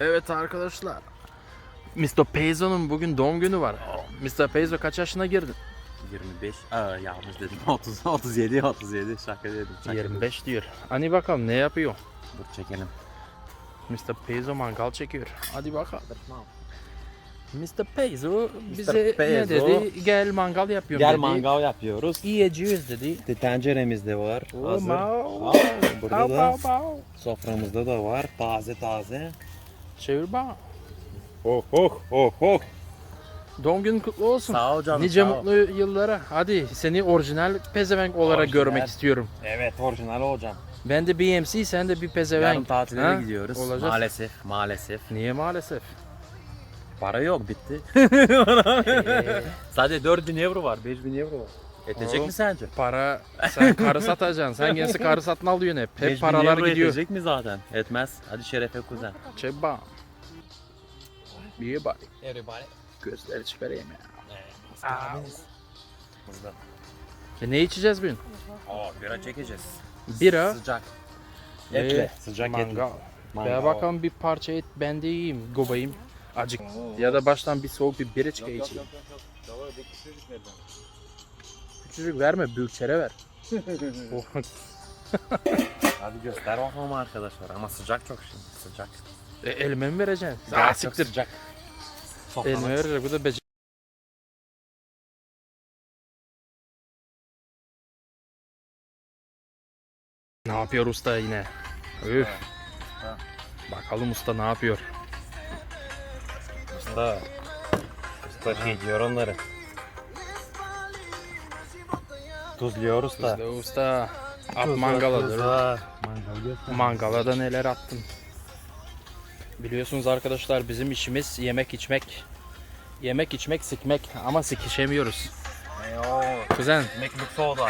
Evet arkadaşlar. Mr. Peizo'nun bugün doğum günü var. Mr. Peizo kaç yaşına girdin? 25. Aa yanlış dedim. 30 37 37 şaka dedim. Şaka 25 diyor. Hani bakalım ne yapıyor? Dur çekelim. Mr. Peizo mangal çekiyor. Hadi bakalım. Mr. Peizo bize ne Peizo. dedi? Gel mangal yapıyorum Gel dedi. mangal yapıyoruz. Yiyeceğiz dedi. İşte tenceremiz de var. Hazır. Aa, burada da soframızda da var. Taze taze. Çevir bana. Oh oh oh oh. Doğum günün kutlu olsun. Sağ ol canım. Nice sağ ol. mutlu yıllara. Hadi seni orijinal pezevenk olarak Orijinal. görmek istiyorum. Evet orijinal olacağım. Ben de BMC, sen de bir pezevenk. Yarın tatile Ha? gidiyoruz. Olacak. Maalesef maalesef. Niye maalesef? Para yok bitti. Sadece 4000 euro var 5000 euro var. Edecek Oğlum. mi sence? Para, sen karı satacaksın. Sen gençsi karı satın alıyorsun hep. Hep 5000 paralar gidiyor. Edecek mi zaten? Etmez. Hadi şerefe kuzen. Çebba. İyi bari. Everybody. Gözleri çıkarayım ya. Hızlı. E ne içeceğiz bugün? Aa bira çekeceğiz. Bira. Sıcak. Etle. Sıcak etle. mangal. Mangal. Ya bakalım bir parça et ben de yiyeyim. Gobayım. Acık. Ya da baştan bir soğuk bir biriçka içeyim. Küçücük verme, büyükçere ver. Hadi göster bakalım arkadaşlar ama sıcak çok şimdi sıcak. e, elime mi vereceksin? Sıcak, Aa, siktir. sıcak. Elime Sofralar. verecek. Bu da becer. Ne yapıyor usta yine? Üf. Ha. Bakalım usta ne yapıyor? Usta. Usta şey diyor onları. Tuzluyor usta. Usta usta. At Tuzla, mangaladır. tuzla. Mangal. Mangala da neler attın. Biliyorsunuz arkadaşlar bizim işimiz yemek içmek. Yemek içmek sikmek ama sikişemiyoruz. Yo, Kuzen Ekmek lüks oldu.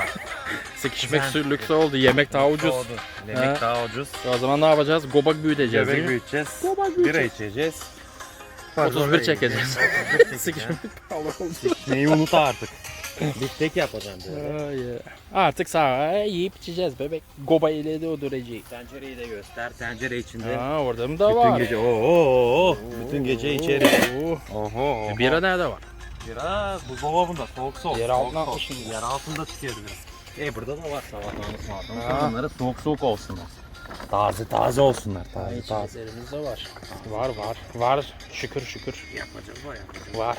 sikişmek lüks oldu yemek daha ucuz. Oldu. Yemek Ha. daha ucuz. O zaman ne yapacağız? Gobak büyüteceğiz mi? büyüteceğiz. Gobak Bira büyüteceğiz. içeceğiz. 31 çekeceğiz. Sikişmek Neyi unut artık. Biftek yapacağım böyle. Artık sağa yiyip içeceğiz bebek. Goba ile de öldürecek. Tencereyi de göster. Tencere içinde. Ha orada mı da Bütün var? gece. Oo, oo, oo. Bütün gece içeri. Oho. oho. E, Bira nerede var? Bira buzdolabında soğuk soğuk. Yer soğuk, altına soğuk. atmışsın. Yer altında çıkıyor biraz. E burada da var sabahlarını Ha. Bunları soğuk soğuk olsunlar. Taze taze olsunlar. Taze taze. İçeceklerimiz de var. Var var. Var. Şükür şükür. Yapacağız o yapacağız. Var.